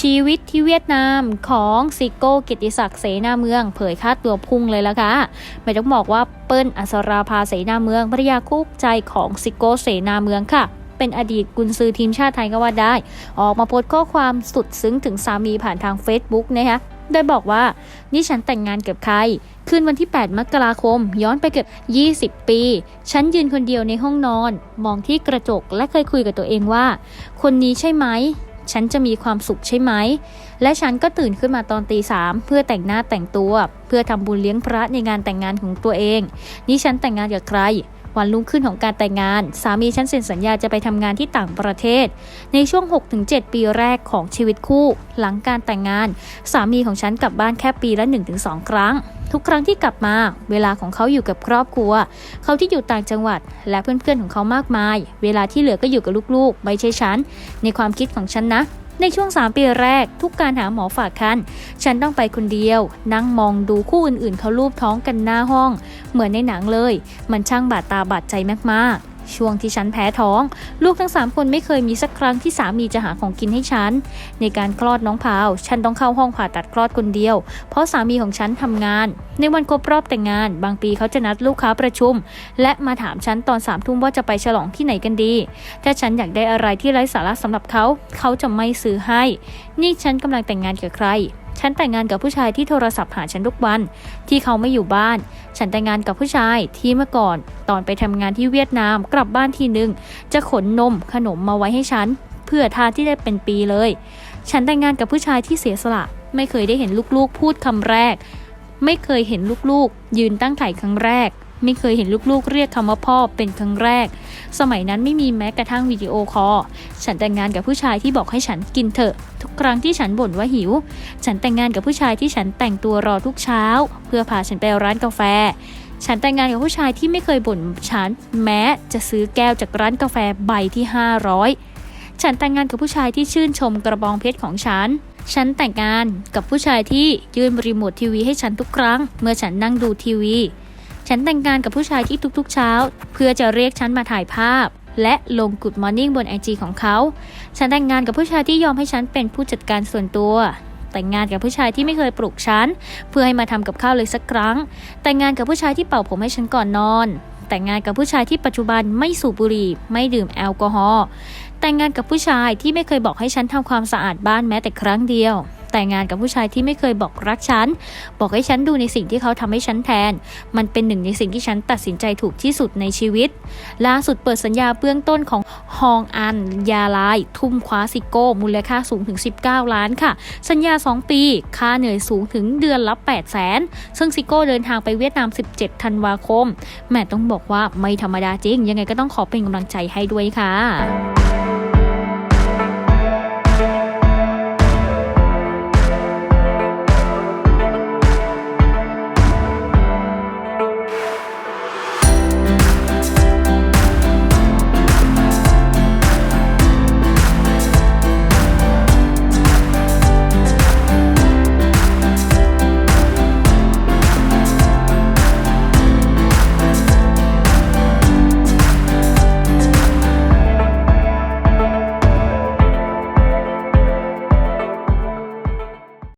ชีวิตที่เวียดนามของซิโก้กิติศักดิ์เสนาเมือง เผยค่าตัวพุ่งเลยละค่ะไม่ต้องบอกว่าเปิ้ลอัศราภาเสนาเมืองภรรยาคู่ใจของซิโก้เสนาเมืองค่ะเป็นอดีตกุนซือทีมชาติไทยก็ว่าได้ ออกมาโพสต์ข้อความสุดซึ้งถึงสามีผ่านทาง Facebook นะคะโดยบอกว่า นี่ฉันแต่งงานกับใคร คืนวันที่ 8 มกราคม ย้อนไปเกือบ 20 ปี ฉันยืนคนเดียวในห้องนอน มองที่กระจกและเคยคุยกับตัวเองว่า คนนี้ใช่ไหม ฉันจะมีความสุขใช่ไหม และฉันก็ตื่นขึ้นมาตอนตีสามเพื่อแต่งหน้าแต่งตัว เพื่อทำบุญเลี้ยงพระในงานแต่งงานของตัวเอง นี่ฉันแต่งงานกับใคร วันรุ่งขึ้นของการแต่งงาน สามีฉันเซ็นสัญญาจะไปทำงานที่ต่างประเทศ ในช่วง 6-7 ปีแรกของชีวิตคู่ หลังการแต่งงาน สามีของฉันกลับบ้านแค่ปีละ 1-2 ครั้ง ทุกครั้งที่กลับมา เวลาของเขาอยู่กับครอบครัว เขาที่อยู่ต่างจังหวัด และเพื่อนๆของเขามากมาย เวลาที่เหลือก็อยู่กับลูกๆ ไม่ใช่ฉัน ในความคิดของฉันนะ ในช่วง 3 ปีแรก ทุกการหาหมอฝากคันฉันต้องไปคนเดียว นั่งมองดูคู่อื่นๆเขาลูบท้องกันหน้าห้อง เหมือนในหนังเลย มันช่างบาดตาบาดใจมากๆ ช่วงที่ฉันแพ้ท้อง ลูกทั้ง 3 คนไม่เคยมีสักครั้งที่สามีจะหาของกินให้ฉัน ในการคลอดน้องพาว ฉันต้องเข้าห้องผ่าตัดคลอดคนเดียว เพราะสามีของฉันทำงาน ในวันครบรอบแต่งงาน บางปีเขาจะนัดลูกค้าประชุม และมาถามฉันตอนสามทุ่มว่าจะไปฉลองที่ไหนกันดี ถ้าฉันอยากได้อะไรที่ไร้สาระสำหรับเขา เขาจะไม่ซื้อให้ นี่ฉันกำลังแต่งงานกับใคร ฉันแต่งงานกับผู้ชายที่โทรศัพท์หาฉันทุกวัน ที่เขาไม่อยู่บ้าน ฉันแต่งงานกับผู้ชายที่เมื่อก่อน ตอนไปทำงานที่เวียดนามกลับบ้านทีหนึ่งจะขนนมขนมมาไว้ให้ฉัน เพื่อทาที่ได้เป็นปีเลย ฉันแต่งงานกับผู้ชายที่เสียสละ ไม่เคยได้เห็นลูกๆ พูดคำแรก ไม่เคยเห็นลูกๆ ยืนตั้งไถ่ครั้งแรก ไม่เคยเห็นลูกๆ เรียกคำว่าพ่อเป็นครั้งแรก สมัยนั้นไม่มีแม้กระทั่งวิดีโอคอลฉันแต่งงานกับผู้ชายที่บอกให้ฉันกินเถอะ ทุกครั้งที่ฉันบ่นว่าหิว ฉันแต่งงานกับผู้ชายที่ฉันแต่งตัวรอทุกเช้า เพื่อพาฉันไปร้านกาแฟ ฉันแต่งงานกับผู้ชายที่ไม่เคยบ่นฉันแม้จะซื้อแก้วจากร้านกาแฟใบที่ 500 ฉันแต่งงานกับผู้ชายที่ชื่นชมกระบองเพชรของฉันฉันแต่งงานกับผู้ชายที่ยื่นรีโมททีวีให้ฉันทุกครั้ง เมื่อฉันนั่งดูทีวี ฉันแต่งงานกับผู้ชายที่ทุกๆเช้า เพื่อจะเรียกฉันมาถ่ายภาพ และลง Good Morning บนไอจีของเขา ฉันแต่งงานกับผู้ชายที่ยอมให้ฉันเป็นผู้จัดการส่วนตัว แต่งงานกับผู้ชายที่ไม่เคยปลุกฉันเพื่อให้มาทำกับข้าวเลยสักครั้ง แต่งงานกับผู้ชายที่เป่าผมให้ฉันก่อนนอน แต่งงานกับผู้ชายที่ปัจจุบันไม่สูบบุหรี่ไม่ดื่มแอลกอฮอล์แต่งงานกับผู้ชายที่ไม่เคยบอกให้ฉันทำความสะอาดบ้านแม้แต่ครั้งเดียว แต่งงานกับผู้ชายที่ไม่เคยบอกรักฉัน บอกให้ฉันดูในสิ่งที่เขาทำให้ฉันแทน มันเป็นหนึ่งในสิ่งที่ฉันตัดสินใจถูกที่สุดในชีวิต ล่าสุดเปิดสัญญาเบื้องต้นของฮองอันยาลาย ทุ่มคว้าซิโก้ มูลค่าสูงถึง 19 ล้านค่ะ สัญญา 2 ปี ค่าเหนื่อยสูงถึงเดือนละ 8 0 0แสนซึ่งซิโก้เดินทางไปเวียดนาม 17 ธันวาคมแม่ต้องบอกว่าไม่ธรรมดาจริง ยังไงก็ต้องขอเป็นกำลังใจให้ด้วยค่ะ